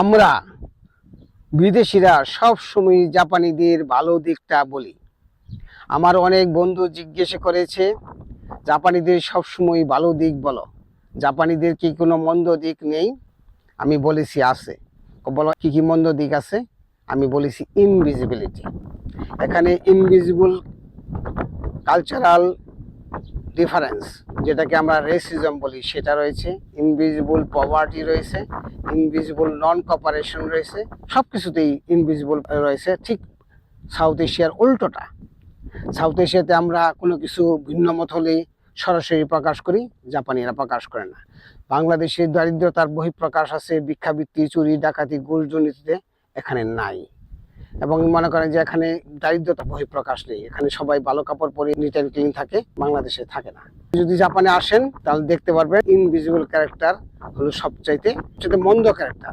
আমরা বিদেশিরা সব সময় জাপানিদের ভালো দিকটা বলি। আমার অনেক বন্ধু জিজ্ঞেস করেছে, জাপানিদের সব সময় ভালো দিক বলো। জাপানিদের কি কোনো মন্দ দিক নেই? আমি বলেছি, আছে। বলো, কি কি মন্দ দিক আছে? আমি বলেছি ইনভিজিবিলিটি এখানে ইনভিজিবল কালচারাল ডিফারেন্স যেটাকে আমরা রেসিজম বলি, সেটা রয়েছে ইনভিজিবল পভার্টি রয়েছে ইনভিজিবল নন কপারেশন রয়েছে সব কিছুতেই ইনভিজিবল রয়েছে, ঠিক সাউথ এশিয়ার উল্টোটা। সাউথ এশিয়াতে আমরা কোনো কিছু ভিন্ন মত হলেই সরাসরি প্রকাশ করি, জাপানিরা প্রকাশ করে না। বাংলাদেশে দারিদ্রতার বহিঃপ্রকাশ আছে, ভিক্ষাবৃত্তি, চুরি, ডাকাতি ঘুষ এখানে নাই। এবং মনে করেন যে এখানে দারিদ্রতা বহিঃপ্রকাশ নেই। এখানে সবাই ভালো কাপড় পরে নিট অ্যান্ড ক্লিন থাকে, বাংলাদেশে থাকে না। যদি জাপানে আসেন, তাহলে দেখতে পারবেন ইনভিজিবল ক্যারেক্টার হলো সবচাইতে সবচাইতে মন্দ ক্যারেক্টার